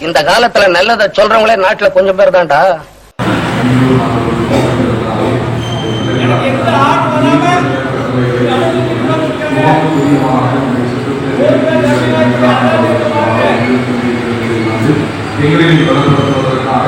இந்த காலத்துல நல்லதை சொல்றவங்களே நாட்டுல கொஞ்சம் பேர் தான்டா. எங்களில் பலப்படுத்துவதற்காக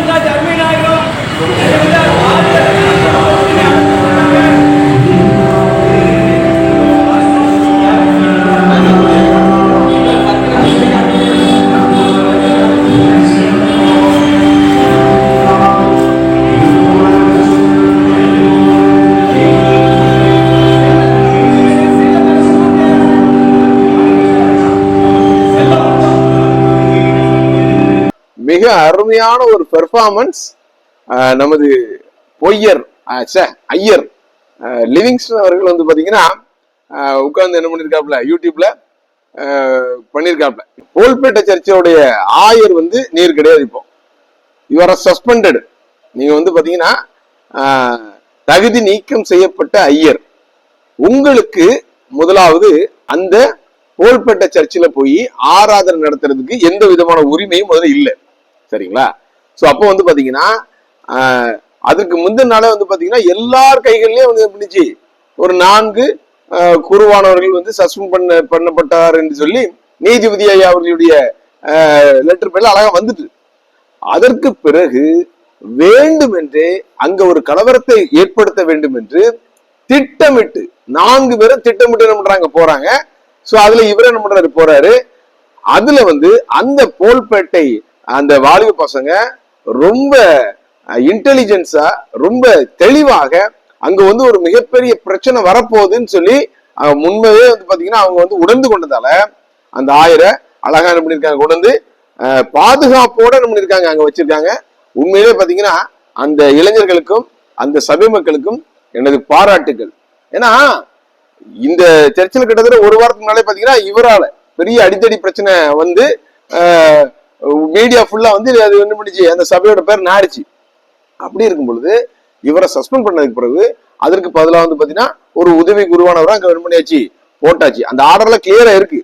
மிகாவேல் எடுக்க மிக அருமையான ஒரு பெர்ஃபார்மன்ஸ் நமது பொய்யர் ஐயர் லிவிங்ஸ்டன் அவர்கள் வந்து பாத்தீங்கன்னா உட்கார்ந்து என்ன பண்ணிருக்காப்ல யூடியூப்ல பண்ணியிருக்காப்ல பண்ணிருக்காப்ல போல்பேட்டை சர்ச்சோடைய ஆயர் வந்து நீர் கிடையாது இப்போ. யுவர் சஸ்பெண்டட் நீங்க வந்து பாத்தீங்கன்னா தகுதி நீக்கம் செய்யப்பட்ட ஐயர். உங்களுக்கு முதலாவது அந்த போல்பேட்டை சர்ச்சில் போய் ஆராதனை நடத்துறதுக்கு எந்த விதமான உரிமையும் முதல்ல இல்லை. சரிங்களா? ஸோ அப்போ வந்து பார்த்தீங்கன்னா அதுக்கு முந்தின நாளே வந்து பார்த்தீங்கன்னா எல்லார் கைகள்லயும் வந்து என்ன ஒரு நான்கு குருவானவர்கள் வந்து சஸ்பெண்ட் பண்ண பண்ணப்பட்டார் என்று சொல்லி நீதிபதி ஐயா அவர்களுடைய லெட்டர் பேர்ல அழகா வந்துட்டு. அதற்கு பிறகு வேண்டும் என்றே அங்க ஒரு கலவரத்தை ஏற்படுத்த வேண்டும் என்று திட்டமிட்டு நான்கு பேரும் திட்டமிட்டு என்ன பண்றாங்க போறாங்க. சோ அதுல இவர் என்ன பண்றாரு போறாரு. அதுல வந்து அந்த போல்பேட்டை அந்த வாலிப பசங்க ரொம்ப இன்டெலிஜென்ஸா ரொம்ப தெளிவாக அங்க வந்து ஒரு மிகப்பெரிய பிரச்சனை வரப்போகுதுன்னு சொல்லி முன்பவே வந்து பாத்தீங்கன்னா அவங்க வந்து உணர்ந்து கொண்டதால அந்த ஆயிர அழகா என்ன பண்ணிருக்காங்க கொண்டு பாதுகாப்போட என்ன பண்ணிருக்காங்க அங்க வச்சிருக்காங்க. உண்மையிலே பாத்தீங்கன்னா அந்த இளைஞர்களுக்கும் அந்த சபை மக்களுக்கும் எனது பாராட்டுகள். ஏன்னா இந்த சர்ச்சில் கிட்டத்தட்ட ஒரு வாரத்துக்கு முன்னாலே பாத்தீங்கன்னா இவரால பெரிய அடித்தடி பிரச்சனை வந்து மீடியா ஃபுல்லா வந்து அது என்ன பண்ணிச்சு? அந்த சபையோட பேர் நாடிச்சு. அப்படி இருக்கும் பொழுது இவரை சஸ்பெண்ட் பண்ணதுக்கு பிறகு அதற்கு பதிலாக வந்து பாத்தீங்கன்னா ஒரு உதவி குருவானவரை அங்க என்ன பண்ணியாச்சு? போட்டாச்சு. அந்த ஆர்டர்ல கிளியரா இருக்கு.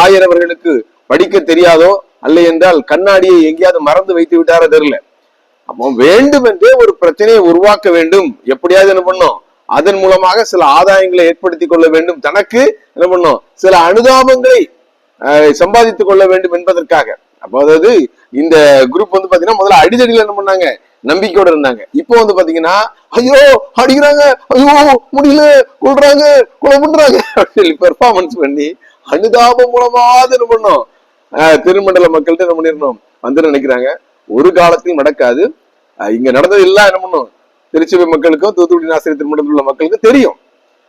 ஆயிரவர்களுக்கு படிக்க தெரியாதோ அல்ல என்றால் கண்ணாடியை எங்கேயாவது மறந்து வைத்து விட்டாரோ தெரியல. அப்போ வேண்டுமென்றே ஒரு பிரச்சனையை உருவாக்க வேண்டும். எப்படியாவது என்ன பண்ணும் அதன் மூலமாக சில ஆதாயங்களை ஏற்படுத்தி கொள்ள வேண்டும். தனக்கு என்ன பண்ணும் சில அனுதாபங்களை சம்பாதித்துக் கொள்ள வேண்டும் என்பதற்காக. அப்போ அதாவது இந்த குரூப் வந்து பாத்தீங்கன்னா முதல்ல அடிதடியில என்ன பண்ணாங்க? நம்பிக்கையோட இருந்தாங்க. இப்போ வந்து பாத்தீங்கன்னா ஐயோ அடிக்கிறாங்க. ஐயோ முடியல. கொள்றாங்க கொலை பண்றாங்க. அப்படின்னு சொல்லி பெர்ஃபார்மன்ஸ் பண்ணி அனுதாபம் மூலமாவது என்ன பண்ணும்? ஆஹ், திருமண்டல மக்கள்கிட்ட என்ன பண்ணிடணும்? வந்து நினைக்கிறாங்க. ஒரு காலத்தில் நடக்காது. இங்க நடந்தது எல்லாம் என்ன பண்ணும்? திருச்சபை மக்களுக்கும் தூத்துக்குடி ஆசிரியர் திருமணத்தில் உள்ள மக்களுக்கும் தெரியும்.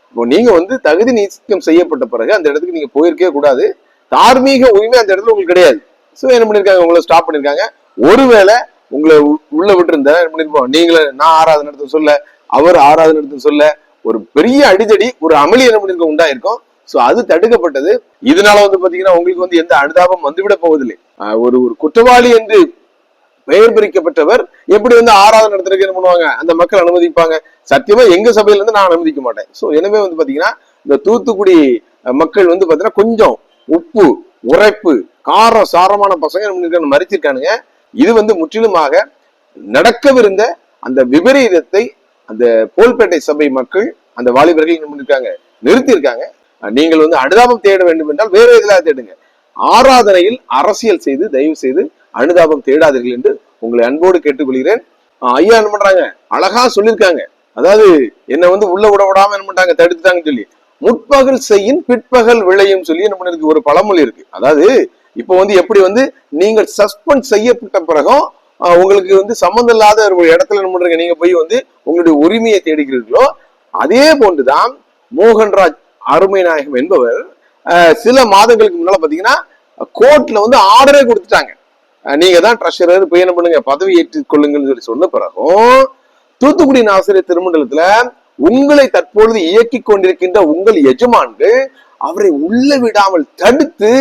இப்போ நீங்க வந்து தகுதி நீக்கம் செய்யப்பட்ட பிறகு அந்த இடத்துக்கு நீங்க போயிருக்கவே கூடாது. தார்மீக உரிமை அந்த இடத்துல உங்களுக்கு கிடையாது. சோ என்ன பண்ணிருக்காங்க? உங்களை ஸ்டாப் பண்ணிருக்காங்க. ஒருவேளை உங்களை உள்ள விட்டு இருந்தா என்ன பண்ணிருப்போம்? நீங்களே நான் ஆராதனை நடத்த சொல்ல அவர் ஆராதனை நடத்த சொல்ல ஒரு பெரிய அடிதடி ஒரு அமளி என்ன பண்ணிருக்க உண்டாயிருக்கும். சோ அது தடுக்கப்பட்டது. இதனால வந்து பாத்தீங்கன்னா உங்களுக்கு வந்து எந்த அனுதாபம் வந்துவிட போவதில்லை. ஒரு ஒரு குற்றவாளி என்று பெயர் பிரிக்கப்பட்டவர் எப்படி வந்து ஆராதனை நடத்துறதுக்கு என்ன பண்ணுவாங்க? அந்த மக்கள் அனுமதிப்பாங்க. சத்தியமா எங்க சபையில இருந்து நான் அனுமதிக்க மாட்டேன். சோ எனவே வந்து பாத்தீங்கன்னா இந்த தூத்துக்குடி மக்கள் வந்து பாத்தீங்கன்னா கொஞ்சம் உப்பு உரைப்பு கார சாரமான பசங்க என்ன பண்ணிருக்காங்க மறிச்சிருக்கானுங்க. இது வந்து முற்றிலுமாக நடக்கவிருந்த அந்த விபரீதத்தை அந்த போல்பேட்டை சபை மக்கள் அந்த வாலிபர்கள் என்ன பண்ணிருக்காங்க? நிறுத்தியிருக்காங்க. நீங்கள் வந்து அனுதாபம் தேட வேண்டும் என்றால் வேறு எதிலாக தேடுங்க. ஆராதனையில் அரசியல் செய்து தயவு செய்து அனுதாபம் தேடாதீர்கள் என்று உங்களை அன்போடு கேட்டுக்கொள்கிறேன். ஐயா என்ன பண்றாங்க? அழகா சொல்லியிருக்காங்க. அதாவது என்னை வந்து உள்ள விட விடாம என்ன பண்றாங்க? தடுத்துட்டாங்கன்னு சொல்லி. முற்பகல் செய்யின் பிற்பகல் விளையும் சொல்லி என்ன பண்ணிருக்கு? ஒரு பழமொழி இருக்கு. அதாவது இப்போ வந்து எப்படி வந்து நீங்கள் சஸ்பெண்ட் செய்யப்பட்ட பிறகும் உங்களுக்கு வந்து சம்மந்தம் இல்லாத ஒரு இடத்துல என்ன பண்றீங்க? நீங்க போய் வந்து உங்களுடைய உரிமையை தேடுகிறீர்களோ அதே போன்றுதான் மோகன்ராஜ் அருமை நாயகம் என்பவர் சில மாதங்களுக்கு முன்னால பாத்தீங்கன்னா கோர்ட்ல வந்து ஆர்டரே கொடுத்துட்டாங்க. நீங்க தான் ட்ரெஷரர் போய் என்ன பண்ணுங்க? பதவி ஏற்றுக் கொள்ளுங்கன்னு சொல்லி சொன்ன பிறகும் தூத்துக்குடி ஆசிரியர் திருமண்டலத்துல உங்களை தற்பொழுது இயக்கிக் கொண்டிருக்கின்ற உங்கள் எஜமான்கள் அவரை உள்ள விடாமல் தடுத்து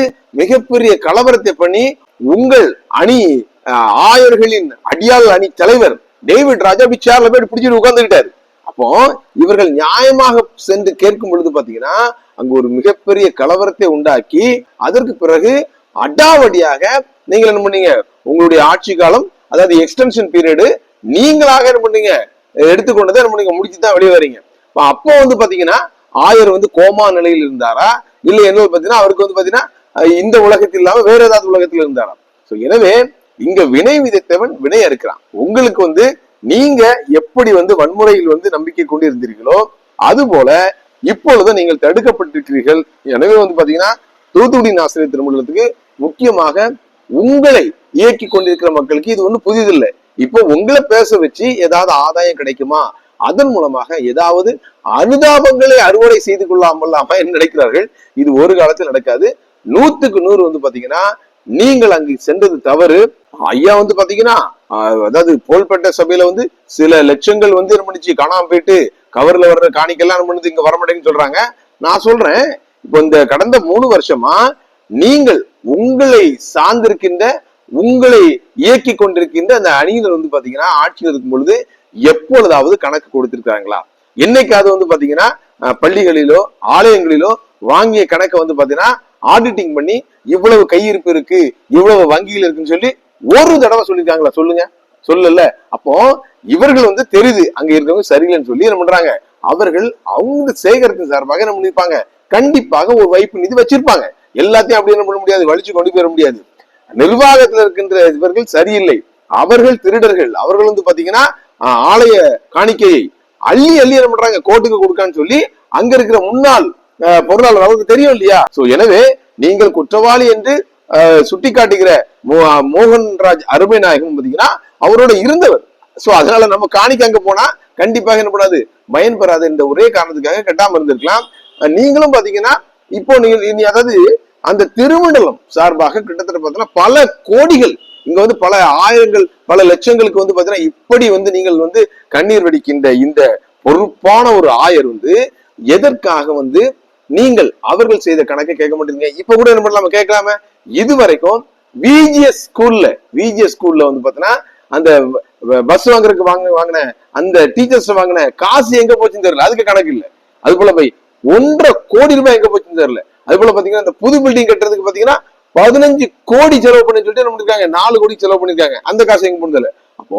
மிகப்பெரிய கலவரத்தை பண்ணி உங்கள் அணி ஆயர்களின் அடியாள் அணி தலைவர் டேவிட் ராஜா பிச்சார்ல சேர்ல போய் பிடிச்சிட்டு உட்கார்ந்துகிட்டாரு. அப்போ இவர்கள் நியாயமாக சென்று கேட்கும் பொழுது பாத்தீங்கன்னா அங்க ஒரு மிகப்பெரிய கலவரத்தை உண்டாக்கி அதற்கு பிறகு அடாவடியாக நீங்கள் என்ன பண்ணீங்க? உங்களுடைய ஆட்சி காலம் அதாவது எக்ஸ்டென்ஷன் பீரியடு நீங்களாக என்ன பண்ணீங்க? எடுத்துக்கொண்டதை என்ன பண்ணீங்க? முடிச்சு தான் வெளியே வரீங்க அப்போ வந்து பாத்தீங்கன்னா ஆயர் வந்து கோமா நிலையில் இருந்தாரா? இல்லை என்ன பாத்தீங்கன்னா அவருக்கு வந்து பாத்தீங்கன்னா இந்த உலகத்தில் இல்லாம வேற ஏதாவது உலகத்தில் இருந்தாரா? சோ எனவே இங்க வினை விதைத்தவன் வினை இருக்கிறான் உங்களுக்கு வந்து நீங்க எப்படி வந்து வன்முறையில் வந்து நம்பிக்கை கொண்டு இருந்தீர்களோ அது போல இப்பொழுது நீங்கள் தடுக்கப்பட்டிருக்கிறீர்கள். எனவே வந்து பாத்தீங்கன்னா தூத்துக்குடி ஆசிரியர் திருமணத்துக்கு முக்கியமாக உங்களை இயக்கி கொண்டிருக்கிற மக்களுக்கு இது ஒண்ணு புதிதில்லை. இப்போ உங்களை பேச வச்சு ஏதாவது ஆதாயம் கிடைக்குமா? அதன் மூலமாக ஏதாவது அனுதாபங்களை அறுவடை செய்து கொள்ளாமல்லாம என்ன நினைக்கிறார்கள்? இது ஒரு காலத்தில் நடக்காது. நூத்துக்கு நூறு வந்து பாத்தீங்கன்னா நீங்கள் அங்கு சென்றது தவறு. ஐயா வந்து பாத்தீங்கன்னா அதாவது புகழ்பெற்ற சபையில வந்து சில லட்சங்கள் வந்து என்ன காணாம போயிட்டு கவர்ல வர்ற காணிக்கெல்லாம் என்ன பண்ணுது? இங்க வரமாட்டேன்னு சொல்றாங்க. நான் சொல்றேன் இப்போ இந்த கடந்த மூணு வருஷமா நீங்கள் உங்களை சார்ந்திருக்கின்ற உங்களை இயக்கி கொண்டிருக்கின்ற அந்த அணியினர் வந்து பாத்தீங்கன்னா ஆட்சியில் இருக்கும் பொழுது எப்பொழுதாவது கணக்கு கொடுத்திருக்காங்களா என்னைக்காவது வந்து பாத்தீங்கன்னா பள்ளிகளிலோ ஆலயங்களிலோ வாங்கிய கணக்கை வந்து பாத்தீங்கன்னா ஆடிட்டிங் பண்ணி இவ்வளவு கையிருப்பு இருக்கு இவ்வளவு வங்கியில் இருக்குன்னு சொல்லி ஒரு தடவை சொல்லியிருக்காங்களா? சொல்லுங்க. சொல்லல. அப்போ இவர்கள் வந்து தெரியுது அங்க இருக்கவங்க சரியில்லைன்னு சொல்லி என்ன பண்றாங்க? அவர்கள் அவங்க சேகரித்து சார்பாக என்ன பண்ணிருப்பாங்க கண்டிப்பாக ஒரு வைப்பு நிதி வச்சிருப்பாங்க. எல்லாத்தையும் அப்படி என்ன பண்ண முடியாது? வலிச்சு கொண்டு போயிட முடியாது. நிர்வாகத்துல இருக்கின்ற இவர்கள் சரியில்லை. அவர்கள் திருடர்கள். அவர்கள் வந்து பாத்தீங்கன்னா ஆலய காணிக்கையை அள்ளி அள்ளி என்ன பண்றாங்க? கோர்ட்டுக்கு கொடுக்கான்னு சொல்லி அங்க இருக்கிற முன்னாள் பொருளாளர் அவருக்கு தெரியும் இல்லையா? சோ எனவே நீங்கள் குற்றவாளி என்று ஆஹ், சுட்டிக்காட்டுகிற மோ- மோகன்ராஜ் அருமை நாயகம் பாத்தீங்கன்னா அவரோட இருந்தவர். சோ அதனால நம்ம காணிக்க அங்க போனா கண்டிப்பாக என்ன பண்ணாது? பயன் பெறாது என்ற ஒரே காரணத்துக்காக கட்டாம இருந்திருக்கலாம். நீங்களும் பாத்தீங்கன்னா இப்போ நீ இனி அதாவது அந்த திருமண்டலம் சார்பாக கிட்டத்தட்ட பார்த்தீங்கன்னா பல கோடிகள் இங்க வந்து பல ஆயிரங்கள் பல லட்சங்களுக்கு வந்து பாத்தீங்கன்னா இப்படி வந்து நீங்கள் வந்து கண்ணீர் வெடிக்கின்ற இந்த பொறுப்பான ஒரு ஆயர் வந்து எதற்காக வந்து நீங்கள் அவர்கள் செய்த கணக்கை கேட்க மாட்டீங்க இப்ப கூட என்ன பண்ணலாம? கேட்கலாம. இது வரைக்கும் விஜிஎஸ் ஸ்கூல்ல விஜிஎஸ் ஸ்கூல்ல வந்து பாத்தீங்கன்னா அந்த பஸ் வாங்குறதுக்கு வாங்க வாங்கின அந்த டீச்சர்ஸ் வாங்கின காசு எங்க போச்சுன்னு தெரியல. அதுக்கு கணக்கு இல்ல. அது போல போய் ஒன்றரை கோடி ரூபாய் எங்க போச்சுன்னு தெரியல. அது போல பாத்தீங்கன்னா அந்த புது பில்டிங் கட்டுறதுக்கு பாத்தீங்கன்னா பதினஞ்சு கோடி செலவு பண்ணி சொல்லிட்டு என்ன பண்ணிருக்காங்க? நாலு கோடி செலவு பண்ணிருக்காங்க. அந்த காசு எங்க போனதில்ல அப்போ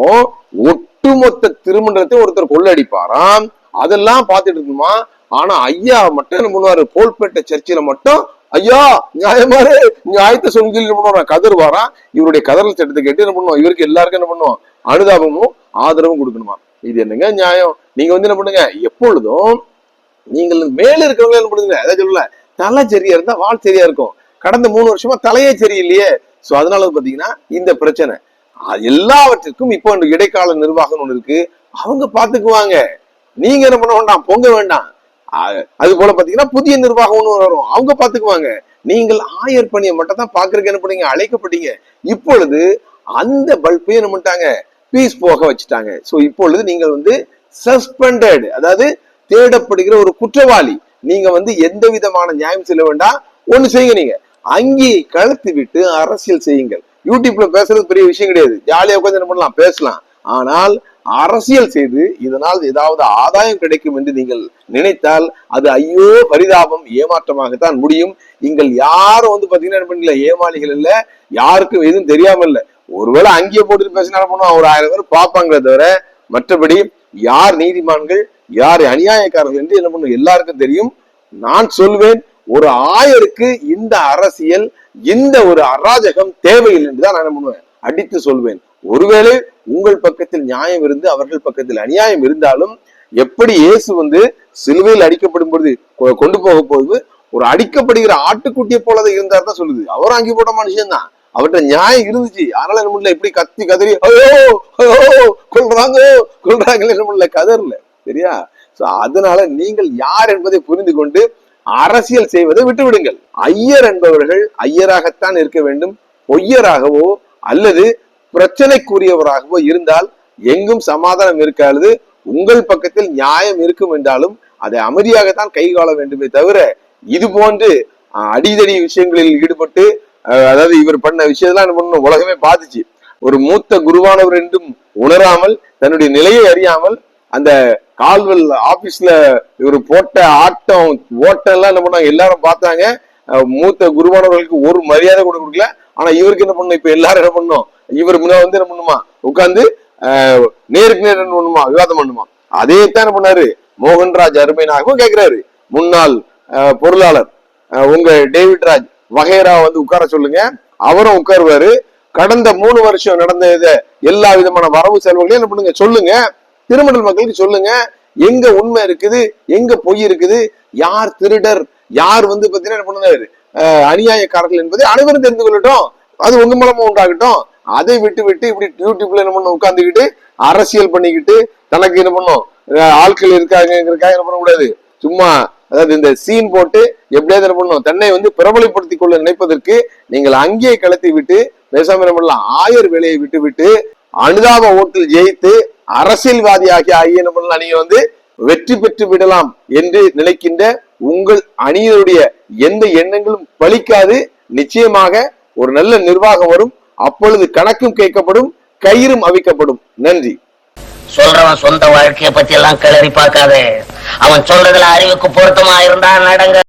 ஒட்டுமொத்த திருமண்டலத்தை ஒருத்தர் கொள்ளடிப்பாராம். அதெல்லாம் பார்த்துட்டு இருக்குமா ஆனா ஐயா மட்டும் என்ன பண்ணுவாரு? கோல்பேட்டை சர்ச்சில மட்டும் ஐயா நியாயமாரு நியாயத்தை சொல்லி சொல்லி என்ன பண்ணுவாரா? இவருடைய கதறல் சட்டத்தை கேட்டு என்ன பண்ணுவோம்? இவருக்கு எல்லாருக்கும் என்ன பண்ணுவோம்? அனுதாபமும் ஆதரவும் கொடுக்கணுமா? இது என்னங்க நியாயம்? நீங்க வந்து என்ன பண்ணுங்க? எப்பொழுதும் நீங்கள் மேல இருக்கிறவங்க என்ன பண்ணுங்க? அதான் சொல்லல தலை சரியா இருந்தா வாழ் சரியா இருக்கும். கடந்த மூணு வருஷமா தலையே சரியில்லையே. சோ அதனால பாத்தீங்கன்னா இந்த பிரச்சனை. எல்லாவற்றிற்கும் எல்லாவற்றுக்கும் இப்போ இடைக்கால நிர்வாகம் ஒண்ணு இருக்கு. அவங்க பாத்துக்குவாங்க. நீங்க என்ன பண்ண வேண்டாம் பொங்க வேண்டாம். அது போல பாத்தீங்கன்னா புதிய நிர்வாகம் ஒன்று வரும். அவங்க பாத்துக்குவாங்க. நீங்கள் ஆயர் பணியை மட்டும் தான் பாக்குறதுக்கு என்ன பண்ணீங்க அழைக்கப்பட்டீங்க. இப்பொழுது அந்த பல்பையும் என்ன பண்ணிட்டாங்க பீஸ் போக வச்சுட்டாங்க. சோ இப்பொழுது நீங்கள் வந்து சஸ்பெண்டட் அதாவது தேடப்படுகிற ஒரு குற்றவாளி. நீங்க வந்து எந்த விதமான நியாயம் செல்ல வேண்டாம் ஒண்ணு செய்யுங்க நீங்க. அங்கே கழுத்து விட்டு அரசியல் செய்யுங்கள். யூடியூப்ல பேசுறது பெரிய விஷயம் கிடையாது. ஜாலியா உட்காந்து என்ன பண்ணலாம்? பேசலாம். ஆனால் அரசியல் செய்து இதனால் ஏதாவது ஆதாயம் கிடைக்கும் என்று நீங்கள் நினைத்தால் அது ஐயோ பரிதாபம் ஏமாற்றமாகத்தான் முடியும். நீங்கள் யாரும் வந்து பாத்தீங்கன்னா என்ன பண்ணல ஏமாளிகள் இல்ல. யாருக்கும் எதுவும் தெரியாம இல்ல. ஒருவேளை அங்கேயே போட்டுட்டு பேசினா பண்ணுவோம் ஒரு ஆயிரம் பேர் பார்ப்பாங்களே தவிர மற்றபடி யார் நீதிமான்கள் யார் அநியாயக்காரர்கள் என்று என்ன பண்ணும்? எல்லாருக்கும் தெரியும். நான் சொல்வேன் ஒரு ஆயருக்கு இந்த அரசியல் இந்த ஒரு அராஜகம் தேவையில்லை என்றுதான் நான் என்ன பண்ணுவேன்? அடித்து சொல்வேன். ஒருவேளை உங்கள் பக்கத்தில் நியாயம் இருந்து அவர்கள் பக்கத்தில் அநியாயம் இருந்தாலும் எப்படி இயேசு வந்து சிலுவையில் அடிக்கப்படும் பொழுது கொண்டு போக போகுது? ஒரு அடிக்கப்படுகிற ஆட்டுக்குட்டியை போலதான் இருந்தார் தான் சொல்லுது. அவரும் அங்கே போட்ட மனுஷன் தான். அவர்கிட்ட நியாயம் இருந்துச்சு. அதனால என்ன பண்ணல இப்படி கத்தி கதறி ஐயோ ஐயோ கொள்றாங்க கொள்றாங்க என்ன கதறல. சரியா? சோ அதனால நீங்கள் யார் என்பதை புரிந்து கொண்டு அரசியல் செய்வதை விட்டு விடுங்கள் ஐயர் என்பவர்கள் ஐயராகத்தான் இருக்க வேண்டும். பொய்யராகவோ அல்லது பிரச்சனைக்குரியவராகவோ இருந்தால் எங்கும் சமாதானம் இருக்காது. உங்கள் பக்கத்தில் நியாயம் இருக்கும் என்றாலும் அதை அமைதியாகத்தான் கைகாள வேண்டுமே தவிர இது போன்று அடிதடி விஷயங்களில் ஈடுபட்டு அதாவது இவர் பண்ண விஷயத்தெல்லாம் என்ன பண்ணணும்? உலகமே பாதிச்சு. ஒரு மூத்த குருவானவர் என்றும் உணராமல் தன்னுடைய நிலையை அறியாமல் அந்த கால்வெல் ஆபீஸ்ல இவர் போட்ட ஆட்டம் ஓட்டம் எல்லாம் என்ன பண்ணாங்க? எல்லாரும் பார்த்தாங்க. மூத்த குருவானவர்களுக்கு ஒரு மரியாதை கூட கொடுக்கல. ஆனா இவருக்கு என்ன பண்ணும் இப்ப எல்லாரும் என்ன பண்ணும் இவர் முன்ன வந்து என்ன பண்ணுமா? உட்கார்ந்து நேருக்கு நேர் என்ன பண்ணுமா? விவாதம் பண்ணுமா? அதே தான் என்ன பண்ணாரு? மோகன்ராஜ் அருமைனாகவும் கேட்கிறாரு முன்னாள் பொருளாளர் உங்க டேவிட் ராஜ் வகைரா வந்து உட்கார சொல்லுங்க. அவரும் உட்காருவாரு. கடந்த மூணு வருஷம் நடந்த இதை எல்லா விதமான வரவு செலவுகளையும் என்ன பண்ணுங்க? சொல்லுங்க. திருமணல் மக்களுக்கு சொல்லுங்க எங்க உண்மை இருக்குது எங்க பொய் இருக்குது யார் திருடர் யார் வந்து பாத்தீங்கன்னா என்ன பண்ணுறாரு அநியாயக்காரர்கள் என்பதை அனைவரும் தெரிந்து கொள்ளட்டும். அது உங்க மூலமா உண்டாகட்டும். அதை விட்டு விட்டு இப்படி யூடியூப்ல என்ன பண்ண உட்காந்துக்கிட்டு அரசியல் பண்ணிக்கிட்டு தனக்கு என்ன பண்ணும்? ஆட்கள் இருக்காங்கிறதுக்காக என்ன பண்ணக்கூடாது? சும்மா அதாவது இந்த சீன் போட்டு எப்படியாவது என்ன பண்ணும்? தன்னை வந்து பிரபலப்படுத்திக் கொள்ள நினைப்பதற்கு நீங்கள் அங்கேயே கலத்தி விட்டு பேசாம என்ன பண்ணலாம்? ஆயர் வேலையை விட்டு விட்டு அனுதாப ஓட்டில் ஜெயித்து அரசியல்வாதியாகிய ஆகிய என்ன பண்ணலாம் நீங்க வந்து வெற்றி பெற்று விடலாம் என்று நினைக்கின்ற உங்கள் அணியினுடைய எந்த எண்ணங்களும் பலிக்காது. நிச்சயமாக ஒரு நல்ல நிர்வாகம் வரும். அப்பொழுது கணக்கும் கேட்கப்படும் கயிறும் அவிக்கப்படும். நன்றி. சொல்றவன் சொந்த வாழ்க்கையை பத்தி எல்லாம் கிளறி பார்க்காதே. அவன் சொல்றதுல அறிவுக்கு பொருத்தமா இருந்தா நடங்க.